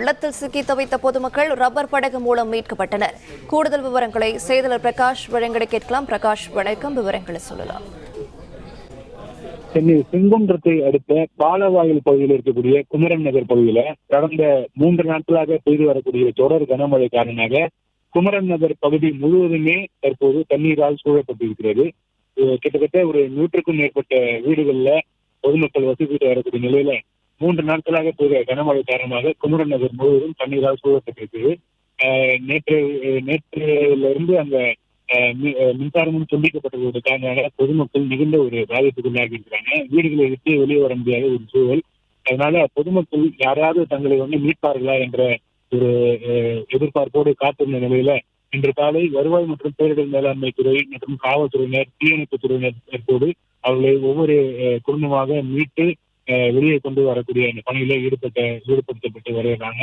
வெள்ளத்தில் சிக்கி தவித்த பொதுமக்கள் ரப்பர் படகு மூலம் மீட்கப்பட்டனர். கூடுதல் விவரங்களை செய்தலர் பிரகாஷ் வழங்கிட கேட்கலாம். பிரகாஷ் வணக்கம். விவரங்களை சொல்லலாம். சென்னை செங்குன்றத்தை அடுத்த பாலவாயில் பகுதியில் இருக்கக்கூடிய குமரன் நகர் பகுதியில கடந்த மூன்று நாட்களாக பெய்து வரக்கூடிய தொடர் கனமழை காரணமாக குமரன் நகர் பகுதி முழுவதுமே தற்போது தண்ணீரால் சூழப்பட்டிருக்கிறது. கிட்டத்தட்ட ஒரு நூற்றுக்கும் மேற்பட்ட வீடுகள்ல பொதுமக்கள் வசித்துட்டு வரக்கூடிய நிலையில மூன்று நாட்களாக பெய்த கனமழை காரணமாக குமரன் நகர் முழுவதும் தண்ணீரால் சூழப்பட்டிருக்கிறது. நேற்று நேற்றுல இருந்து அந்த மின்சாரமும் துண்டிக்கப்பட்டதோடு காரணமாக பொதுமக்கள் மிகுந்த ஒரு பாதிப்புக்குள்ளாகி இருக்கிறாங்க வீடுகளை விட்டு வெளியே வர முடியாத ஒரு சூழல். அதனால பொதுமக்கள் யாராவது தங்களை வந்து மீட்பார்களா என்ற ஒரு எதிர்பார்ப்போடு காத்திருந்த நிலையில இன்று காலை வருவாய் மற்றும் பேரிடர் மேலாண்மை துறை மற்றும் காவல்துறையினர் தீயணைப்பு துறையினர் தற்போது அவர்களை ஒவ்வொரு குடும்பமாக மீட்டு வெளியே கொண்டு வரக்கூடிய அந்த பணியில ஈடுபட்ட ஈடுபடுத்தப்பட்டு வருகிறாங்க.